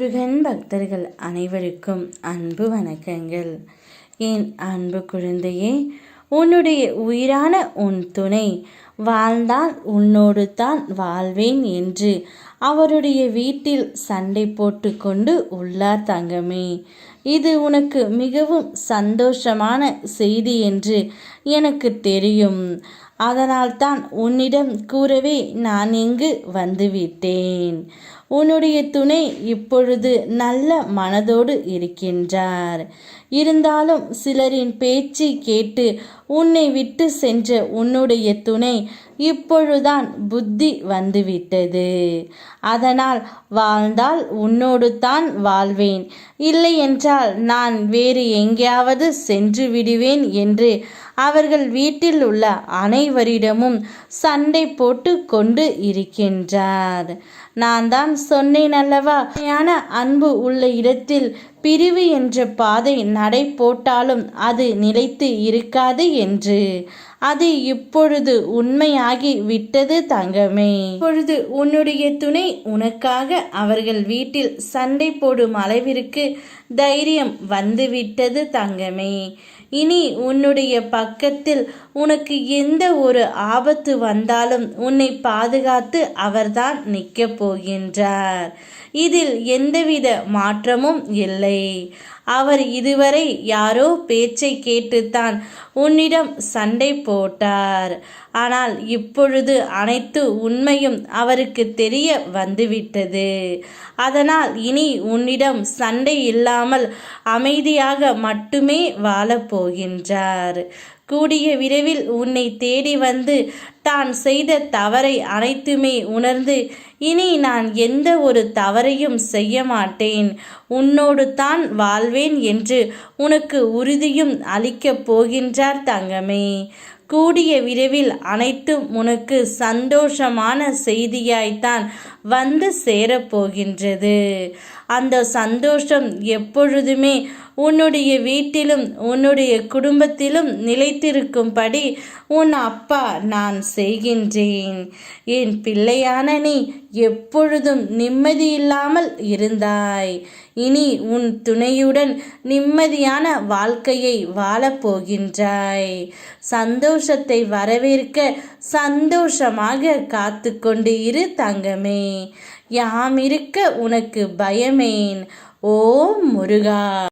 முருகன் பக்தர்கள் அனைவருக்கும் அன்பு வணக்கங்கள். என் அன்பு குழந்தையே உன்னுடைய உயிரான உன் துணை வாழ்ந்தால் உன்னோடு தான் வாழ்வேன் என்று. அவருடைய வீட்டில் சண்டை போட்டு கொண்டு உள்ளார் தங்கமே. இது உனக்கு மிகவும் சந்தோஷமான செய்தி என்று எனக்கு தெரியும். அதனால்தான் உன்னிடம் கூறவே நான் இங்கு வந்துவிட்டேன். உன்னுடைய துணை இப்பொழுது நல்ல மனதோடு இருக்கின்றார். இருந்தாலும் சிலரின் பேச்சு கேட்டு உன்னை விட்டு சென்ற உன்னுடைய துணை இப்பொழுதான் புத்தி வந்துவிட்டது. அதனால் வாழ்ந்தால் உன்னோடு தான் வாழ்வேன். இல்லை என்றால் நான் வேறு எங்கேயாவது சென்று விடுவேன் என்று அவர்கள் வீட்டில் உள்ள அனைவரிடமும் சண்டை போட்டு கொண்டு இருக்கின்றார். நான் தான் சொன்னேன் அல்லவா? அன்பு உள்ள இடத்தில் பிரிவு என்ற பாதை நடை போட்டாலும் அது நிலைத்து இருக்காது என்று. அது இப்பொழுது உண்மையாகி விட்டது தங்கமே. இப்பொழுது உன்னுடைய துணை உனக்காக அவர்கள் வீட்டில் சண்டை போடும் அளவிற்கு தைரியம் வந்துவிட்டது தங்கமே. இனி உன்னுடைய பக்கத்தில் உனக்கு எந்த ஒரு ஆபத்து வந்தாலும் உன்னை பாதுகாத்து அவர்தான் நிற்கப் போகின்றார். இதில் எந்தவித மாற்றமும் இல்லை. அவர் இதுவரை யாரோ பேச்சை கேட்டுத்தான் உன்னிடம் சண்டை போட்டார். ஆனால் இப்பொழுது அனைத்து உண்மையும் அவருக்கு தெரிய வந்துவிட்டது. அதனால் இனி உன்னிடம் சண்டை இல்லாமல் அமைதியாக மட்டுமே வாழப்போகின்றார். கூடிய விரைவில் உன்னை தேடி வந்து தான் செய்த தவறை அனைத்துமே உணர்ந்து இனி நான் எந்த ஒரு தவறையும் செய்ய மாட்டேன். உன்னோடு தான் வாழ்வேன் என்று உனக்கு உறுதியும் அளிக்கப் போகின்றார் தங்கமே. கூடிய விரைவில் அனைத்தும் உனக்கு சந்தோஷமான செய்தியாய்த்தான் வந்து சேரப்போகின்றது அந்த சந்தோஷம் எப்பொழுதுமே உன்னுடைய வீட்டிலும் உன்னுடைய குடும்பத்திலும் நிலைத்திருக்கும்படி உன் அப்பா நான் செய்கின்றேன். என் பிள்ளையான நீ எப்பொழுதும் நிம்மதியில்லாமல் இருந்தாய். இனி உன் துணையுடன் நிம்மதியான வாழ்க்கையை வாழப்போகின்றாய் சந்தோஷத்தை வரவேற்க சந்தோஷமாக காத்து கொண்டு இரு தங்கமே. யாம் இருக்க உனக்கு பயமேன். ஓம் முருகா.